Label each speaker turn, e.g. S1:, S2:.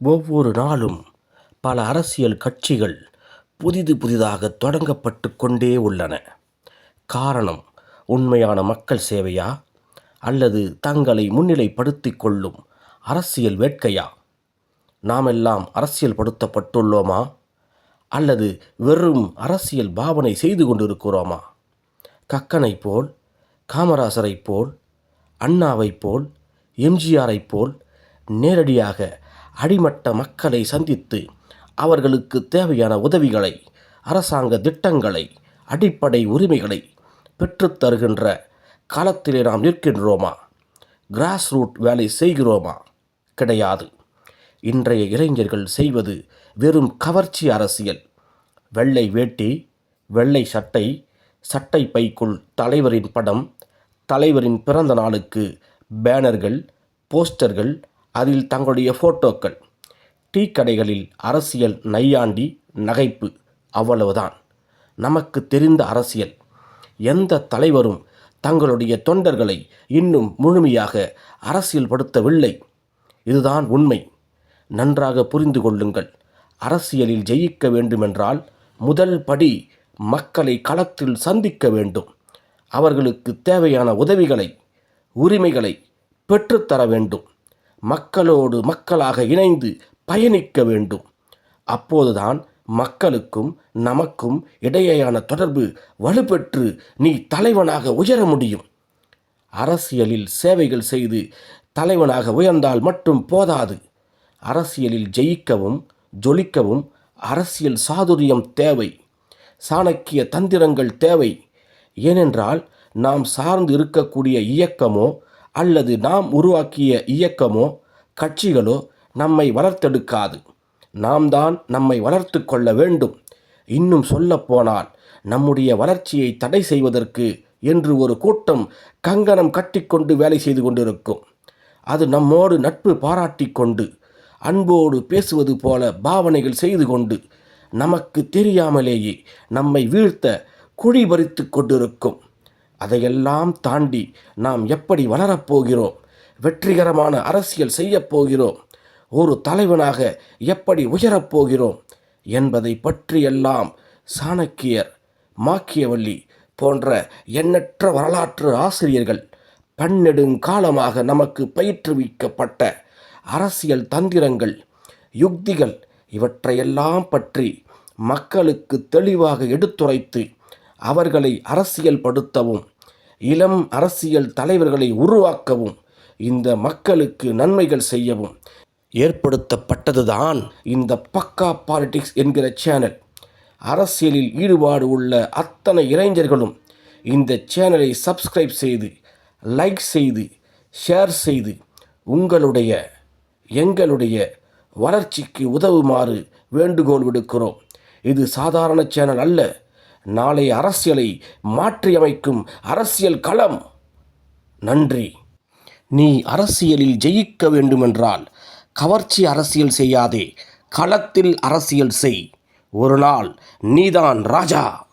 S1: ஒவ்வொரு நாளும் பல அரசியல் கட்சிகள் புதிது புதிதாக தொடங்கப்பட்டு கொண்டே உள்ளன. காரணம் உண்மையான மக்கள் சேவையா? அல்லது தங்களை முன்னிலைப்படுத்திக் கொள்ளும் அரசியல் வேட்கையா? நாமெல்லாம் அரசியல் படுத்தப்பட்டுள்ளோமா அல்லது வெறும் அரசியல் பாவனை செய்து கொண்டிருக்கிறோமா? கக்கனைப் போல் காமராசரைப் போல் அண்ணாவைப் போல் எம்ஜிஆரைப் போல் நேரடியாக அடிமட்ட மக்களை சந்தித்து அவர்களுக்கு தேவையான உதவிகளை அரசாங்க திட்டங்களை அடிப்படை உரிமைகளை பெற்றுத்தருகின்ற காலத்திலே நாம் நிற்கின்றோமா? கிராஸ் ரூட் வேலை செய்கிறோமா? கிடையாது. இன்றைய இளைஞர்கள் செய்வது வெறும் கவர்ச்சி அரசியல். வெள்ளை வேட்டி வெள்ளை சட்டை சட்டை பைக்குள் தலைவரின் படம் தலைவரின் பிறந்த நாளுக்கு பேனர்கள் போஸ்டர்கள் அதில் தங்களுடைய ஃபோட்டோக்கள் டீ கடைகளில் அரசியல் நையாண்டி நகைப்பு அவ்வளவுதான். நமக்கு தெரிந்த அரசியல். எந்த தலைவரும் தங்களுடைய தொண்டர்களை இன்னும் முழுமையாக அரசியல்படுத்தவில்லை. இதுதான் உண்மை. நன்றாக புரிந்து கொள்ளுங்கள். அரசியலில் ஜெயிக்க வேண்டுமென்றால் முதல் படி மக்களை களத்தில் சந்திக்க வேண்டும். அவர்களுக்கு தேவையான உதவிகளை உரிமைகளை பெற்றுத்தர வேண்டும். மக்களோடு மக்களாக இணைந்து பயணிக்க வேண்டும். அப்போதுதான் மக்களுக்கும் நமக்கும் இடையேயான தொடர்பு வலுப்பெற்று நீ தலைவனாக உயர முடியும். அரசியலில் சேவைகள் செய்து தலைவனாக உயர்ந்தால் மட்டும் போதாது. அரசியலில் ஜெயிக்கவும் ஜொலிக்கவும் அரசியல் சாதுரியம் தேவை. சாணக்கிய தந்திரங்கள் தேவை. ஏனென்றால் நாம் சார்ந்து இருக்கக்கூடிய இயக்கமோ அல்லது நாம் உருவாக்கிய இயக்கமோ கட்சிகளோ நம்மை வளர்த்தெடுக்காது. நாம் தான் நம்மை வளர்த்து கொள்ள வேண்டும். இன்னும் சொல்லப்போனால் நம்முடைய வளர்ச்சியை தடை செய்வதற்கு என்று ஒரு கூட்டம் கங்கணம் கட்டிக்கொண்டு வேலை செய்து கொண்டிருக்கும். அது நம்மோடு நட்பு பாராட்டிக் கொண்டு அன்போடு பேசுவது போல பாவனைகள் செய்து கொண்டு நமக்கு தெரியாமலேயே நம்மை வீழ்த்த குழி பறித்து கொண்டிருக்கும். அதையெல்லாம் தாண்டி நாம் எப்படி வளரப்போகிறோம்? வெற்றிகரமான அரசியல் செய்யப்போகிறோம்? ஒரு தலைவனாக எப்படி உயரப்போகிறோம்? என்பதை பற்றியெல்லாம் சாணக்கியர் மாக்கியவல்லி போன்ற எண்ணற்ற வரலாற்று ஆசிரியர்கள் பன்னெடுங்காலமாக நமக்கு பயிற்றுவிக்கப்பட்ட அரசியல் தந்திரங்கள் யுக்திகள் இவற்றையெல்லாம் பற்றி மக்களுக்கு தெளிவாக எடுத்துரைத்து அவர்களை அரசியல் படுத்தவும் இளம் அரசியல் தலைவர்களை உருவாக்கவும் இந்த மக்களுக்கு நன்மைகள் செய்யவும் ஏற்படுத்தப்பட்டதுதான் இந்த பக்கா பாலிடிக்ஸ் என்கிற சேனல். அரசியலில் ஈடுபாடு உள்ள அத்தனை இளைஞர்களும் இந்த சேனலை சப்ஸ்கிரைப் செய்து லைக் செய்து ஷேர் செய்து உங்களுடைய எங்களுடைய வளர்ச்சிக்கு உதவுமாறு வேண்டுகோள் விடுக்கிறோம். இது சாதாரண சேனல் அல்ல. நாளை அரசியலை மாற்றியமைக்கும் அரசியல் களம். நன்றி. நீ அரசியலில் ஜெயிக்க வேண்டுமென்றால் கவர்ச்சி அரசியல் செய்யாதே களத்தில் அரசியல் செய். ஒரு நாள் நீதான் ராஜா.